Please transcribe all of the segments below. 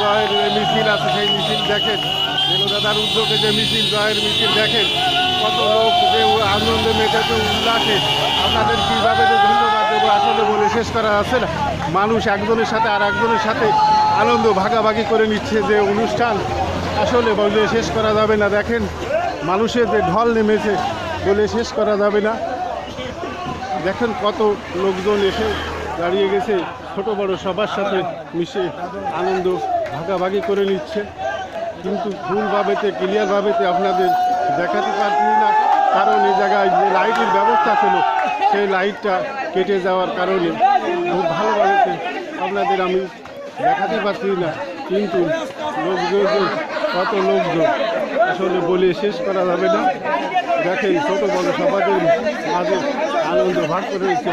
জয়ের মিছিল আছে, সেই মিছিল দেখেন। রেণুদাদার উদ্যোগে যে মিছিল, জয়ের মিছিল দেখেন। কত লোক যে আনন্দে মেতেছে, উল্লাসে। আপনাদের কীভাবে যে ধন্যবাদ দেবো আসলে বলে শেষ করা আছে না। মানুষ একজনের সাথে আর একজনের সাথে আনন্দ ভাগাভাগি করে নিচ্ছে যে অনুষ্ঠান। আসলে বলে শেষ করা যাবে না। দেখেন, মানুষের যে ঢল নেমেছে বলে শেষ করা যাবে না। দেখেন কত লোকজন এসে দাঁড়িয়ে গেছে। ছোট বড় সবার সাথে মিশে আনন্দ ভাগাভাগি করে নিচ্ছে। কিন্তু ফুলভাবেতে ক্লিয়ারভাবেতে আপনাদের দেখাতে পারছি না, কারণ এই জায়গায় যে লাইটের ব্যবস্থা ছিল, সেই লাইটটা কেটে যাওয়ার কারণে খুব ভালোভাবেতে আপনাদের আমি দেখাতে পারছি না। কিন্তু লোকজন, কত লোকজন, আসলে বলে শেষ করা যাবে না। দেখেন, ছোট বড় সবাদের মাঝে আনন্দ ভাগ করে দিচ্ছে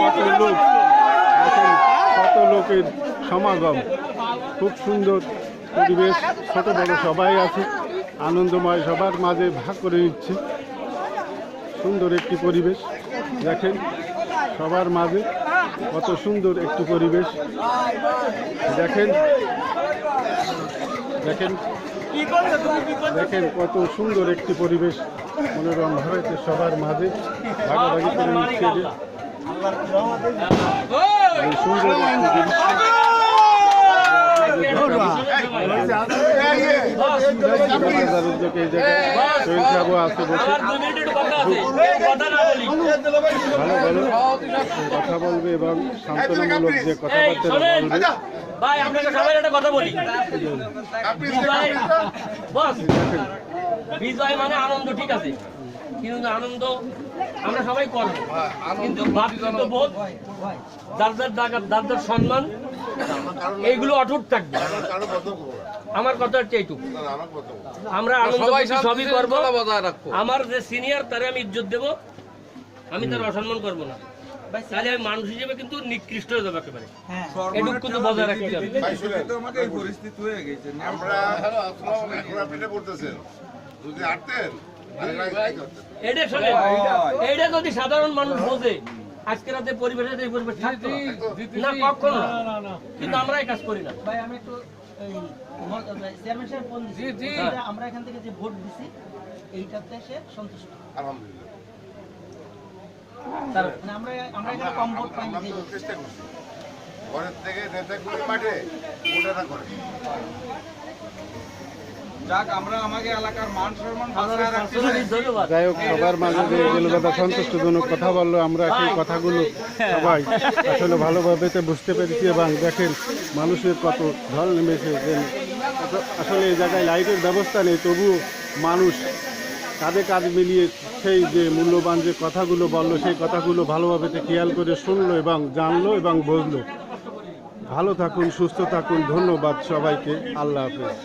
কত লোক কত লোকের সমাগম, খুব সুন্দর পরিবেশ, ছোট বড় সবাই আছে, আনন্দময় সবার মাঝে ভাগ করে নিচ্ছে। সুন্দর একটি পরিবেশ, দেখেন সবার মাঝে কত সুন্দর একটি পরিবেশ। দেখেন দেখেন দেখেন কত সুন্দর একটি পরিবেশ, মনোরম ভারতে সবার মাঝে ভাগাভাগি করে নিচ্ছে সুন্দর কথা বলবে এবং সান্ত্বনামূলক যে কথাবার্তা বলবে ভাই আপনাকে সবাই একটা কথা বলি বিজয় মানে আনন্দ ঠিক আছে কিন্তু আনন্দ আমরা সবাই করব। কিন্তু বোধ যার যার জায়গা যার যার সম্মান এইগুলো অটুট থাকবে। আমার কথা হচ্ছে এইটুকু। আমরা আনন্দ সবই করব। আমার যে সিনিয়র তারে আমি ইজ্জত দেবো। আমি তার অসম্মান করব না। তাহলে আমি মানুষ হিসেবে কিন্তু নিকৃষ্ট হয়ে যাব একেবারে। এটুকু কিন্তু বজায় রাখতে হবে। আমরা করতেছেন। যদি হাঁটতেন? এটা শোনে যদি সাধারণ মানুষ বোঝে আজকে রাতে পরিবেশে এই পরিবেশ থাকতো না। না। কখনো কিন্তু আমরা এই কাজ করি না। ভাই আমি একটু চেয়ারম্যান সাহেব ফোন দিছি। আমরা এখান থেকে যে ভোট দিছি এইটাতে সে সন্তুষ্ট। আলহামদুলিল্লাহ। মানে আমরা আমরা এখানে কম ভোট পাইনি। চেষ্টা করছি। ঘরের থেকে নেতাগুলো মাঠে ভোটাররা করে যাক আমরা আমাকে এলাকার মান সম্মান বাঁচিয়ে রাখতে চাই। ধন্যবাদ যাই হোক সবার মাঝে যে এগুলো দাদা সন্তুষ্টজনক কথা বলল আমরা সেই কথাগুলো সবাই আসলে ভালোভাবে বুঝতে পেরেছি এবং দেখেন মানুষের কত ঢল নেমেছে যে আসলে এই জায়গায় লাইটের ব্যবস্থা নেই তবুও মানুষ কাঁধে কাঁধ মিলিয়ে সেই যে মূল্যবান যে কথাগুলো বলল সেই কথাগুলো ভালোভাবে খেয়াল করে শুনলো এবং জানলো এবং বুঝলো। ভালো থাকুন সুস্থ থাকুন ধন্যবাদ সবাইকে আল্লাহ হাফেজ।